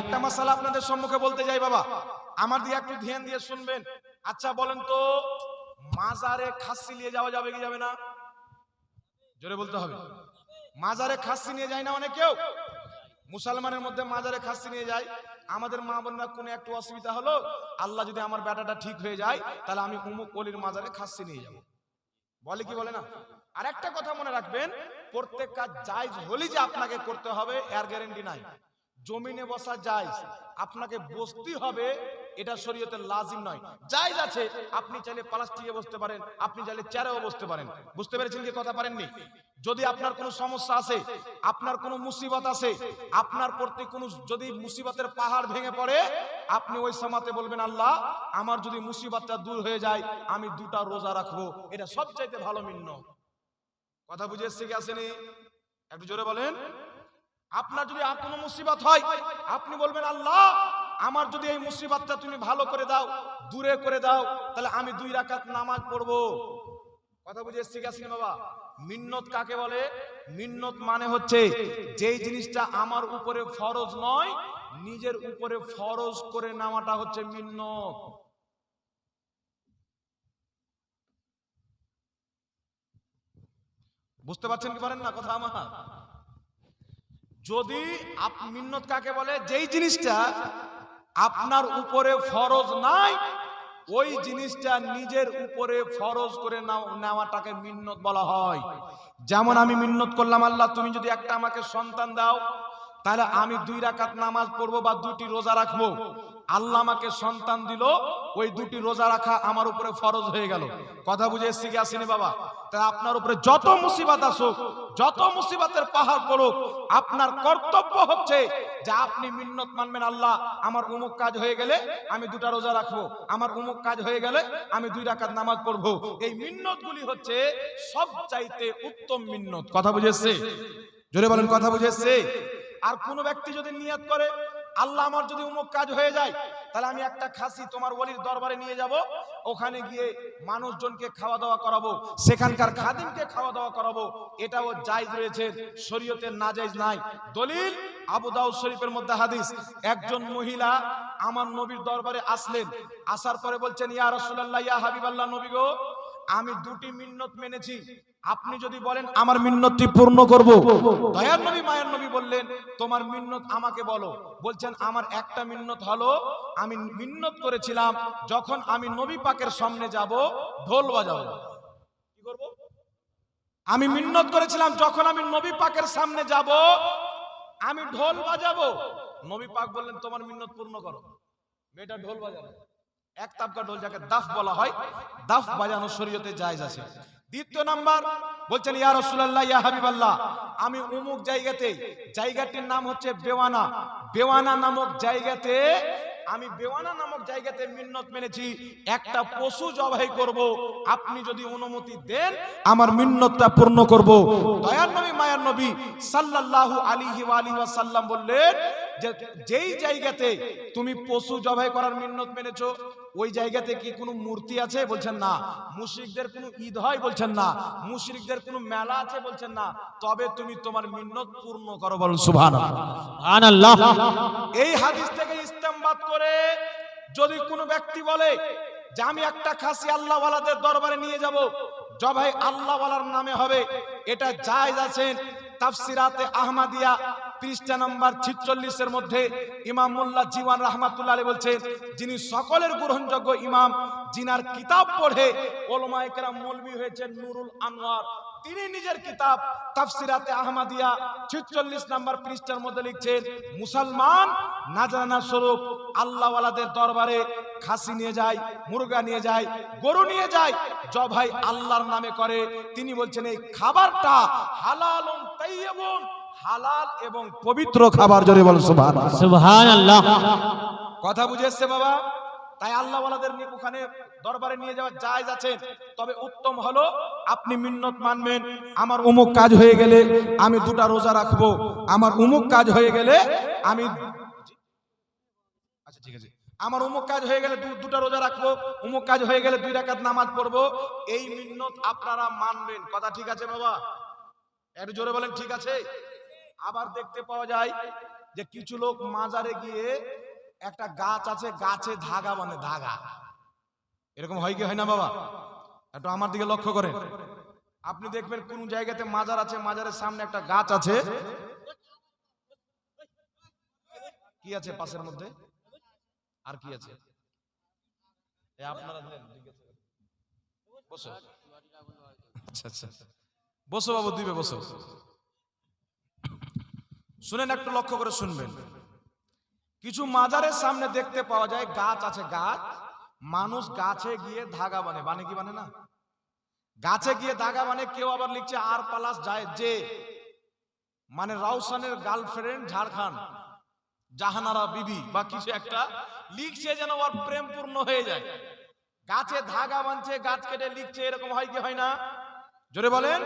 একটা মশালা আপনাদের সম্মুখে বলতে যাই বাবা। আমার দিয়ে একটু ধ্যান দিয়ে শুনবেন। আচ্ছা বলেন তো, মাজারে খাসি নিয়ে যাওয়া যাবে কি যাবে না? জোরে বলতে হবে। মাজারে খাসি নিয়ে যায় না অনেক কেউ? মুসলমানের মধ্যে মাজারে খাসি নিয়ে যায়। আমাদের মা বোনরা কোনো একটু অসুবিধা হলো? আল্লাহ যদি আমার বেটাটা ঠিক হয়ে যায়, তাহলে আমি উমুক অলির মাজারে খাসি নিয়ে যাব। বলে কি বলে না? আর একটা কথা মনে রাখবেন প্রত্যেক কাজ জায়জ হলেই যে আপনাকে করতে হবে, এর গ্যারেন্টি নাই। জমিনে বসা জায়জ। আপনাকে বসতেই হবে, এটা শরীয়তের লাজিম নয়। জায়জ আছে, আপনি চাইলে প্লাস্টিকে বসতে পারেন, আপনি চাইলে চেয়ারেও বসতে পারেন। বুঝতে পেরেছেন কি কথা পারেননি? যদি আপনার কোনো সমস্যা আছে, আপনার কোনো মুসিবত আছে, আপনার প্রতি কোনো যদি মুসিবতের পাহাড় ভেঙে পড়ে, আপনি ওই সমাতে বলবেন, আল্লাহ, আমার যদি মুসিবতটা দূর হয়ে যায়, আমি দুটা রোজা রাখব। এটা সবচাইতে ভালো মিন্ন। কথা বুঝে এসছে কি আসেনি? একটু জোরে বলেন। আপনার যদি কোনো মুসিবত হয়, আপনি বলবেন, আল্লাহ, আমার যদি এই মুসিবতটা তুমি ভালো করে দাও, দূরে করে দাও, তাহলে আমি দুই রাকাত নামাজ পড়ব। কথা বুঝে এসছি গেছি বাবা? মিন্নত কাকে বলে? মিন্নত মানে হচ্ছে, যেই জিনিসটা আমার উপরে ফরজ নয়, নিজের উপরে ফরজ করে নেওয়াটা হচ্ছে মিন্নত। বুঝতে পারছেন কি পারেন না কথা আমার? যদি মিন্নত কাকে বলে? যেই জিনিসটা আপনার উপরে ফরজ নাই, ওই জিনিসটা নিজের উপরে ফরজ করে নাও- নেওয়াটাকে মিন্নত বলা হয়। যেমন আমি মিন্নত করলাম আল্লাহ, তুমি যদি একটা আমাকে সন্তান দাও তাহলে আমি দুই রাকাত নামাজ পড়ব বা দুটি রোজা রাখব? আল্লাহ আমাকে সন্তান দিল, ওই দুটি রোজা রাখা আমার উপরে ফরজ হয়ে গেল। কথা বুঝে এসছি কি আসেনি বাবা? তাই আপনার উপরে যত মুসিবত আসুক, যত মুসিবতের পাহাড় পড়ুক, আপনার কর্তব্য হচ্ছে যে আপনি মিন্নত মানবেন আল্লাহ, আমার উমুক কাজ হয়ে গেলে আমি দুটা রোজা রাখব, আমার উমুক কাজ হয়ে গেলে আমি দুই রাকাত নামাজ পড়ব। এই মিন্নত গুলি হচ্ছে সব চাইতে উত্তম মিন্নত। কথা বুঝেছে জোরে বলেন, কথা বুঝেছে আর কোন ব্যক্তি যদি নিয়াত করে, আল্লাহ আমার যদি উমুক কাজ হয়ে যায়, তাহলে আমি একটা খাসি তোমার ওলির দরবারে নিয়ে যাব, ওখানে গিয়ে মানুষজনকে খাওয়া দাওয়া করাবো, সেখানকার খাদিমকে খাওয়া দাওয়া করাবো, এটাও জায়জ রয়েছে, শরীয়তের না জায়জ নাই। দলিল, আবু দাউদ শরীফের মধ্যে হাদিস, একজন মহিলা আমার নবীর দরবারে আসলেন, আসার পরে বলছেন, ইয়া রাসূলুল্লাহ, ইয়া হাবিবাল্লাহ নবী গো আমি দুটি মিন্নত মেনেছি। আপনি যদি বলেন, আমার মিন্নতটি পূর্ণ করব। দয়ার নবী, মায়ের নবী বললেন, তোমার মিন্নত আমাকে বলো। বলছেন, আমার একটা মিন্নত হলো, আমি মিন্নত করেছিলাম, যখন আমি নবী পাকের সামনে যাব, ঢোল বাজাবো। কি করব? আমি মিন্নত করেছিলাম, যখন আমি নবী পাকের সামনে যাব, আমি ঢোল বাজাবো। নবী পাক বললেন, তোমার মিন্নত পূর্ণ করো। মেয়েটা ঢোল বাজাবে এক তাবকা ঢোল যাকে দাফ বলা হয়, দাফ বাজানো শরীয়তে জায়েজ আছে। দ্বিতীয় নাম্বার, বলছেন, ইয়া রাসূলুল্লাহ, ইয়া হাবিবাল্লাহ, আমি অমুক জায়গাতে জায়গাটির নাম হচ্ছে বেওয়ানা। বেওয়ানা নামক জায়গাতে, আমি বেওয়ানা নামক জায়গাতে মিন্নত মেনেছি। একটা পশু জবাই করব, আপনি যদি অনুমতি দেন, আমার মিন্নতটা পূর্ণ করব। দয়ার নবী, মায়ার নবী সাল্লাল্লাহু আলাইহি ওয়া আলিহি ওয়াসাল্লাম বললেন যে যেই জায়গাতে তুমি পশু জবাই করার মিন্নত মেনেছ ওই জায়গাতে কি কোনো মূর্তি আছে? বলছেন না। মুশরিকদের কোনো ঈদ হয়? বলছেন না। মুশরিকদের কোনো মেলা আছে? বলছেন না। তবে তুমি তোমার মিন্নত পূর্ণ করো বলুন সুবহানাল্লাহ। সুবহানাল্লাহ। এই হাদিস থেকে ইস্তেমবাদ করে যদি কোনো ব্যক্তি বলে যে আমি একটা খাসি আল্লাহওয়ালাদের দরবারে নিয়ে যাব জবাই আল্লাহওয়ালার নামে হবে এটা জায়েজ আছেন তাফসিরাতে আহমাদিয়া পৃষ্ঠা নম্বর ছিচল্লিশের মধ্যে ইমাম মোল্লা রহমাতুল্লাহ আলী বলছেন যিনি সকলের গ্রহণযোগ্য ইমাম জিনার কিতাব পড়ে ওলমা একরাম মৌলবী হয়েছেন নুরুল আনোয়ার তিনি নিজের কিতাব তাফসিরাতে আহমাদিয়া 46 নাম্বার পৃষ্ঠার মধ্যে লিখছেন, মুসলমান না নাজানা স্বরূপ আল্লাহওয়ালাদের দরবারে খাসি নিয়ে যায়, মুরগা নিয়ে যায়, গরু নিয়ে যায় জবাই আল্লাহর নামে করে। তিনি বলছেন, এই খাবারটা হালালুন তাইয়্যিবুন হালাল এবং পবিত্র খাবার জোরে বল সুবহানাল্লাহ। কথা বুঝে এসছে বাবা? তাই আল্লাহ ওয়ালাদের ওখানে দরবারে নিয়ে যাওয়া জায়েজ আছে। তবে উত্তম হলো আপনি মিন্নত মানবেন। আমার উমুক কাজ হয়ে গেলে আমি দুটা রোজা রাখব। আমার উমুক কাজ হয়ে গেলে আমি আচ্ছা ঠিক আছে। আমার উমুক কাজ হয়ে গেলে দুটা রোজা রাখব। উমুক কাজ হয়ে গেলে দুই রাকাত নামাজ পড়ব। এই মিন্নত আপনারা মানবেন। কথা ঠিক আছে বাবা? একটু জোরে বলেন ঠিক আছে? আবার দেখতে পাওয়া যায় যে কিছু লোক মাজারে গিয়ে একটা গাছ আছে, গাছে ধাগা মানে ধাগা। এরকম হয় কি, হয় না বাবা? একটু আমার দিকে লক্ষ্য করেন। আপনি দেখবেন কোন জায়গাতে মাজার আছে, মাজারের সামনে একটা গাছ আছে। কি আছে পাশের মধ্যে? আর কি আছে। বসো। আচ্ছা আচ্ছা। বসো বাবু দিবে বসো। শুনেন, একটু লক্ষ্য করে শুনবেন। কিছু মাজারের সামনে দেখতে পাওয়া যায়, গাছ আছে, গাছ। মানুষ গাছে গিয়ে ধাগা বানে। বানে কি বানে না? গাছে গিয়ে ধাগা বানে, কেউ আবার লিখছে, আর পালাস যায় যে। মানে রাউসানের গার্লফ্রেন্ড ঝাড়খণ্ড জাহানারা বিবি, বা কিছু একটা লিখছে যেন ওর প্রেম পূর্ণ হয়ে যায়। গাছে ধাগা বানছে, গাছ কেটে লিখছে, এরকম হয় কি হয় না? জোরে বলেন,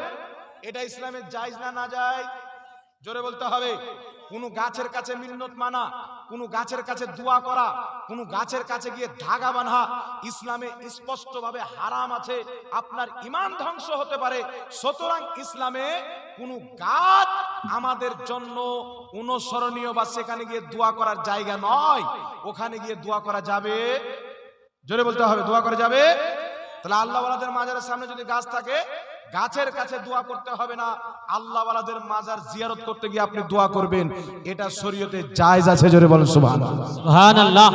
এটা ইসলামের জায়জ না না যায় জোরে বলতে হবে, কোনো গাছের কাছে মিন্নত মানা, কোনো গাছের কাছে দোয়া করা, কোনো গাছের কাছে গিয়ে ধাগা বাঁধা, ইসলামে স্পষ্টভাবে হারাম আছে, আপনার ইমান ধ্বংস হতে পারে। সুতরাং ইসলামে কোনো গাছ আমাদের জন্য অনুসরণীয় বা সেখানে গিয়ে দোয়া করার জায়গা নয়। ওখানে গিয়ে দোয়া করা যাবে। জোরে বলতে হবে, দোয়া করা যাবে। তাহলে আল্লাহওয়ালাদের মাজারের সামনে যদি গাছ থাকে গাছের কাছে দোয়া করতে হবে না। আল্লাহ আল্লাহওয়ালাদের মাজার জিয়ারত করতে গিয়ে আপনি দোয়া করবেন। এটা শরীয়তে জায়জ আছে, জোরে বলেন সুবহানাল্লাহ। সুবহানাল্লাহ।